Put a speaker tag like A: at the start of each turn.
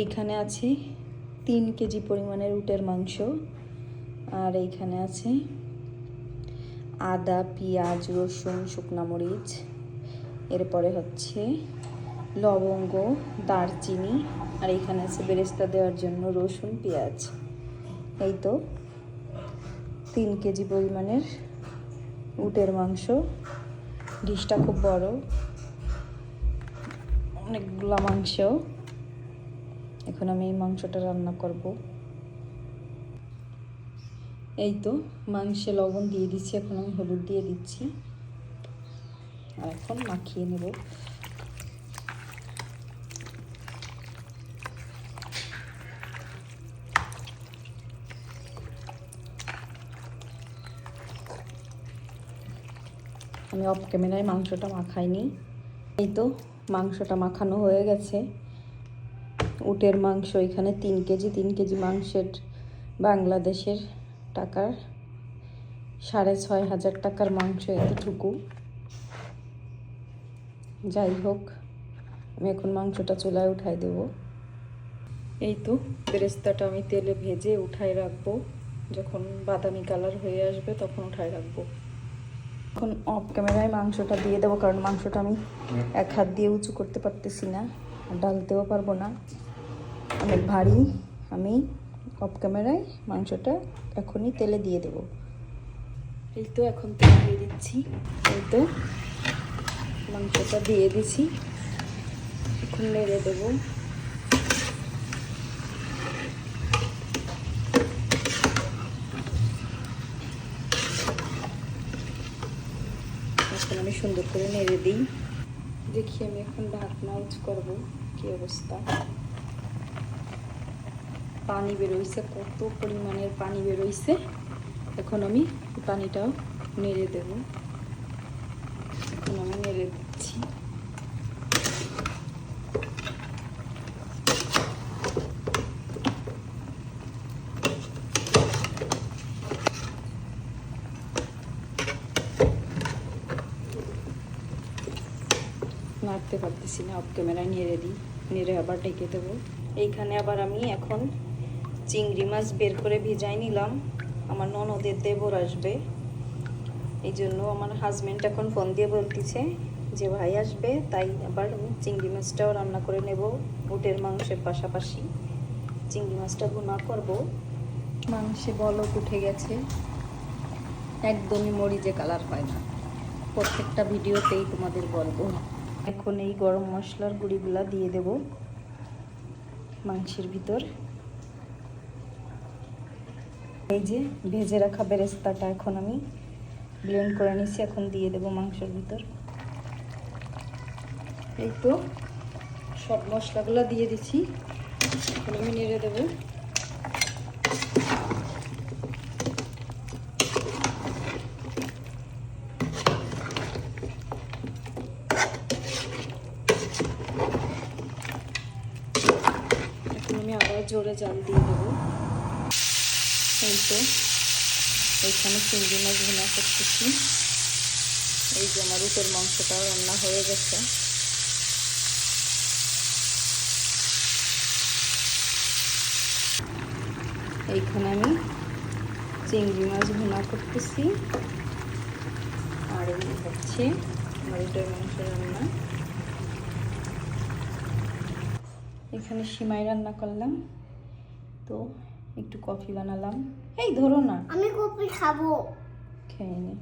A: এইখানে আছে তিন কেজি পরিমাণের উটের মাংস, আর এইখানে আছে আদা, পেঁয়াজ, রসুন, শুকনা মরিচ, এরপরে হচ্ছে লবঙ্গ, দারচিনি, আর এইখানে আছে বেরেস্তা দেওয়ার জন্য রসুন, পেঁয়াজ। এই তো তিন কেজি পরিমাণের উটের মাংস। ডিশটা খুব বড়, অনেকগুলা মাংস এখন আমি এই মাংসটা রান্না করব। এই তো, মাংসে লবণ দিয়ে দিচ্ছি, এখন আমি হলুদ দিয়ে দিচ্ছি। আর এখন মাখিয়ে নেব। আমি অফ ক্যামেরায় মাংসটা মাখাইনি। এই তো, মাংসটা মাখানো হয়ে গেছে। উটের মাংস, এখানে তিন কেজি তিন কেজি মাংসের বাংলাদেশের টাকার সাড়ে ছয় হাজার টাকার মাংস এতটুকু। যাই হোক, আমি এখন মাংসটা চুলায় উঠাই দেব। এই তো বেরেস্তাটা আমি তেলে ভেজে উঠাই রাখব। যখন বাদামি কালার হয়ে আসবে, তখন উঠাই রাখব। এখন অফ ক্যামেরায় মাংসটা দিয়ে দেবো, কারণ মাংসটা আমি এক হাত দিয়ে উঁচু করতে পারতেছি না ডালতেও পারব না। অনেক ভারী, আমি অফ ক্যামেরায় মাংসটা এখনই তেলে দিয়ে দেবো। এই তো এখন তেল দিয়ে দিচ্ছি। এই তো মাংসটা দিয়ে দিছি। এখন নেড়ে দেবো। এখন আমি সুন্দর করে নেড়ে দিই। দেখি আমি এখন ঢাকনা উঁচ করব, কি অবস্থা? পানি বেরোইছে, কত পরিমাণের পানি বেরোইছে। এখন আমি পানিটাও নেড়ে দেব। এখন আমি নেড়ে দিচ্ছি। নাড়তে পারতেছি না অফ ক্যামেরায় নেড়ে দিই। নেড়ে আবার ডেকে দেবো। এইখানে আবার আমি এখন চিংড়ি মাছ বের করে ভিজাই নিলাম। আমার ননদের দেবর আসবে। এই জন্য আমার হাজব্যান্ড এখন ফোন দিয়ে বলতেছে যে, ভাই আসবে। তাই আবার আমি চিংড়ি মাছটাও রান্না করে নেব উটের মাংসের পাশাপাশি। চিংড়ি মাছটা ভুনা করব। মাংসে বলক উঠে গেছে। একদমই মরিচে কালার হয় না। প্রত্যেকটা ভিডিওতেই তোমাদের বলব। এখন এই গরম মশলার গুঁড়িগুলা দিয়ে দেব মাংসের ভিতর। এই যে ভেজে রাখা বেরেস্তাটা এখন আমি ব্লেন্ড করে নিচ্ছি এখন দিয়ে দেব মাংসের ভিতর। এই তো সব মশলাগুলো দিয়ে দিচ্ছি এখন আমি নেড়ে দেবো। জোরে জাল দিয়ে দেবো। এই তো এইখানে চিংড়ি মাছ ভুনা করতেছি। এই যে আমার উটের মাংসটাও রান্না হয়ে গেছে। এইখানে আমি চিংড়ি মাছ ভুনা করতেছি। আর এই হচ্ছে আমার উটের মাংস রান্না। এখানে সিমাই রান্না করলাম। তো একটু কফি বানালাম। এই ধরো না।
B: আমি কফি খাব।
A: খেয়ে নি।